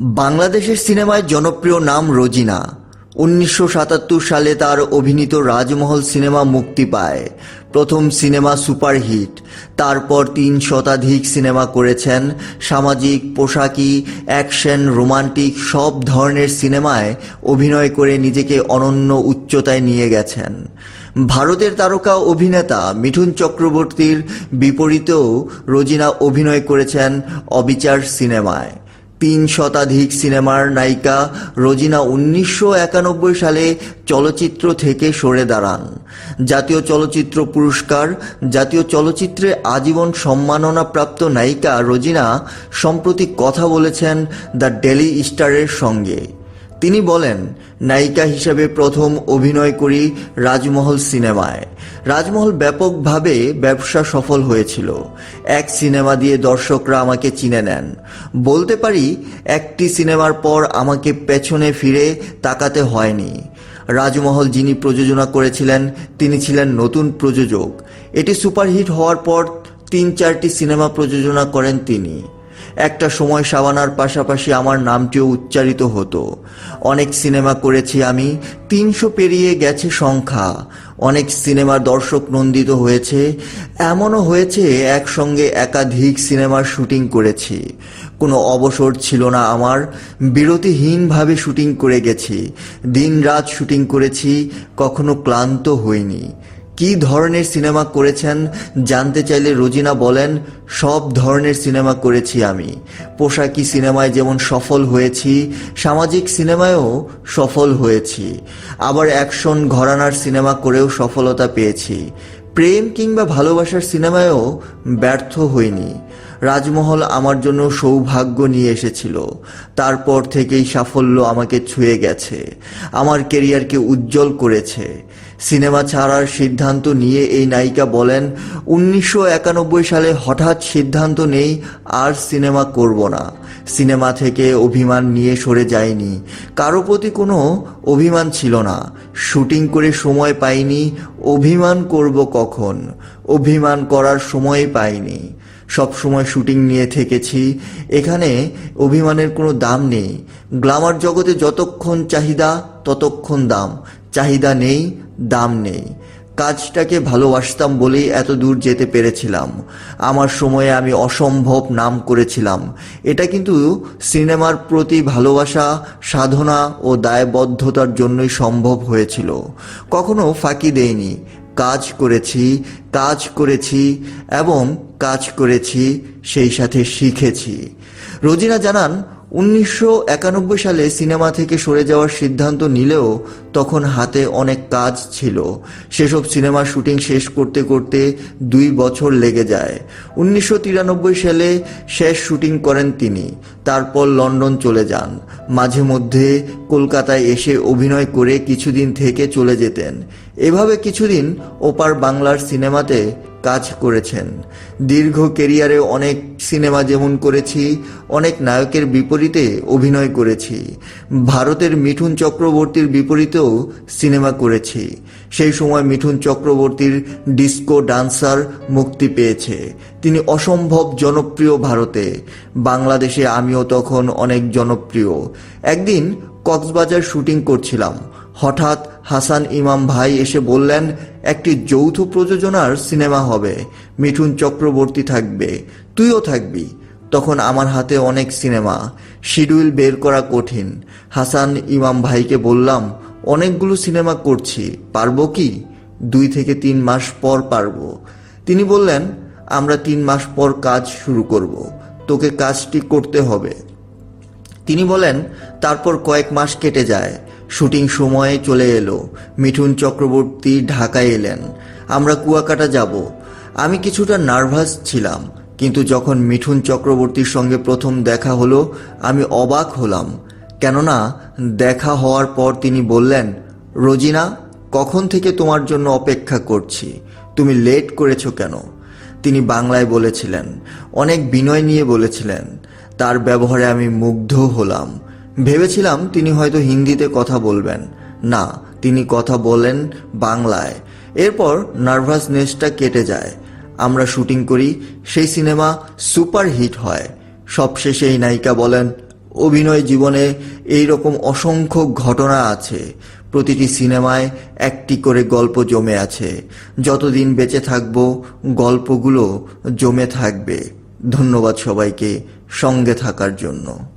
বাংলাদেশের সিনেমায় জনপ্রিয় নাম রোজিনা। উনিশশো সাতাত্তর সালে তার অভিনীত রাজমহল সিনেমা মুক্তি পায়। প্রথম সিনেমা সুপারহিট। তারপর তিন শতাধিক সিনেমা করেছেন। সামাজিক, পোশাকি, অ্যাকশন, রোমান্টিক সব ধরনের সিনেমায় অভিনয় করে নিজেকে অনন্য উচ্চতায় নিয়ে গেছেন। ভারতের তারকা অভিনেতা মিঠুন চক্রবর্তীর বিপরীতেও রোজিনা অভিনয় করেছেন অবিচার সিনেমায়। তিন শতাধিক সিনেমার নায়িকা রোজিনা উনিশশো একানব্বই সালে চলচ্চিত্র থেকে সরে দাঁড়ান। জাতীয় চলচ্চিত্র পুরস্কার, জাতীয় চলচ্চিত্রে আজীবন সম্মাননাপ্রাপ্ত নায়িকা রোজিনা সম্প্রতি কথা বলেছেন দ্য ডেলি স্টারের সঙ্গে। তিনি বলেন, নায়িকা হিসেবে প্রথম অভিনয় করি রাজমহল সিনেমায়। রাজমহল ব্যাপকভাবে ব্যবসা সফল হয়েছিল। এক সিনেমা দিয়ে দর্শকরা আমাকে চিনে নেন। বলতে পারি, একটি সিনেমার পর আমাকে পেছনে ফিরে তাকাতে হয়নি। রাজমহল যিনি প্রযোজনা করেছিলেন, তিনি ছিলেন নতুন প্রযোজক। এটি সুপারহিট হওয়ার পর তিন চারটি সিনেমা প্রযোজনা করেন তিনি। একটা সময় সাবানার পাশাপাশি আমার নামটিও উচ্চারিত হতো। অনেক সিনেমা করেছি আমি, তিনশো পেরিয়ে গেছে সংখ্যা। অনেক সিনেমার দর্শক নন্দিত হয়েছে। এমনও হয়েছে, একসঙ্গে একাধিক সিনেমার শুটিং করেছি। কোনো অবসর ছিল না আমার। বিরতিহীনভাবে শুটিং করে গেছি। দিন রাত শুটিং করেছি, কখনো ক্লান্ত হইনি। কি ধরনের সিনেমা করেছেন জানতে চাইলে রোজিনা বলেন, সব ধরনের সিনেমা করেছি আমি। পোশাকি সিনেমায় যেমন সফল হয়েছি, সামাজিক সিনেমায়ও সফল হয়েছি। আবার অ্যাকশন ঘরানার সিনেমা করেও সফলতা পেয়েছি। প্রেম কিংবা ভালোবাসার সিনেমায়ও ব্যর্থ হইনি। রাজমহল আমার জন্য সৌভাগ্য নিয়ে এসেছিল। তারপর থেকেই সাফল্য আমাকে ছুঁয়ে গেছে। আমার কেরিয়ারকে উজ্জ্বল করেছে। সিনেমা ছাড়ার সিদ্ধান্ত নিয়ে এই নায়িকা বলেন, উনিশশো একানব্বই সালে হঠাৎ সিদ্ধান্ত নেই, আর সিনেমা করব না। সিনেমা থেকে অভিমান নিয়ে সরে যায়নি। কারও প্রতি কোনো অভিমান ছিল না। শুটিং করে সময় পাইনি, অভিমান করব কখন? অভিমান করার সময় পাইনি। সব সময় শুটিং নিয়ে থেকেছি, এখানে অভিমানের কোনো দাম নেই। গ্লামার জগতে যতক্ষণ চাহিদা, ততক্ষণ দাম। চাহিদা নেই, দাম নেই। কাজটাকে ভালোবাসতাম বলেই এত দূর যেতে পেরেছিলাম। আমার সময়ে আমি অসম্ভব নাম করেছিলাম। এটা কিন্তু সিনেমার প্রতি ভালোবাসা, সাধনা ও দায়বদ্ধতার জন্যই সম্ভব হয়েছিল। কখনো ফাঁকি দেয়নি কাজ করেছি কাজ করেছি এবং কাজ করেছি, সেই সাথে শিখেছি। রোজিনা জানান, উনিশশো একানব্বই সালে সিনেমা থেকে সরে যাওয়ার সিদ্ধান্ত নিলেও তখন হাতে অনেক কাজ ছিল। সেসব সিনেমা শুটিং শেষ করতে করতে দুই বছর লেগে যায়। উনিশশো তিরানব্বই সালে শেষ শুটিং করেন তিনি। তারপর লন্ডন চলে যান। মাঝে মধ্যে কলকাতায় এসে অভিনয় করে কিছুদিন থেকে চলে যেতেন। এভাবে কিছুদিন ওপার বাংলার সিনেমাতে কাজ করেছেন। দীর্ঘ কেরিয়ারে অনেক সিনেমা যেমন করেছি, অনেক নায়কের বিপরীতে অভিনয় করেছি। ভারতের মিঠুন চক্রবর্তীর বিপরীতেও সিনেমা করেছি। সেই সময় মিঠুন চক্রবর্তীর ডিস্কো ডান্সার মুক্তি পেয়েছে। তিনি অসম্ভব জনপ্রিয় ভারতে। বাংলাদেশে আমিও তখন অনেক জনপ্রিয়। একদিন কক্সবাজার শুটিং করছিলাম। হঠাৎ হাসান ইমাম ভাই এসে বললেন, একটি যৌথ প্রযোজনার সিনেমা হবে। মিঠুন চক্রবর্তী থাকবে। তুইও থাকবি। তখন আমার হাতে অনেক সিনেমা। শিডিউল বের করা কঠিন। হাসান ইমাম ভাইকে বললাম অনেকগুলো সিনেমা করছি। পারব কি? দুই থেকে তিন মাস পর পারব। তিনি বললেন, আমরা তিন মাস পর কাজ শুরু করব। তোকে কাজটি করতে হবে। তিনি বলেন, তারপর কয়েক মাস কেটে যায়। শুটিং সময়ে চলে এলো। মিঠুন চক্রবর্তী ঢাকায় এলেন। আমরা কুয়াকাটা যাব। আমি কিছুটা নার্ভাস ছিলাম, কিন্তু যখন মিঠুন চক্রবর্তীর সঙ্গে প্রথম দেখা হলো, আমি অবাক হলাম। কেননা দেখা হওয়ার পর তিনি বললেন, রোজিনা, কখন থেকে তোমার জন্য অপেক্ষা করছি? তুমি লেট করেছ কেন? তিনি বাংলায় বলেছিলেন, অনেক বিনয় নিয়ে বলেছিলেন, তার ব্যবহারে আমি মুগ্ধ হলাম। ভেবেছিলাম তিনি হয়তো হিন্দিতে কথা বলবেন। না, তিনি কথা বলেন বাংলায়। এরপর নার্ভাসনেসটা কেটে যায়। আমরা শুটিং করি, সেই সিনেমা সুপার হিট হয়। সবশেষে এই নায়িকা বলেন অভিনয় জীবনে এই রকম অসংখ্য ঘটনা আছে। প্রতিটি সিনেমায় একটি করে গল্প জমে আছে। যতদিন বেঁচে থাকব, গল্পগুলো জমে থাকবে। ধন্যবাদ সবাইকে সঙ্গে থাকার জন্য।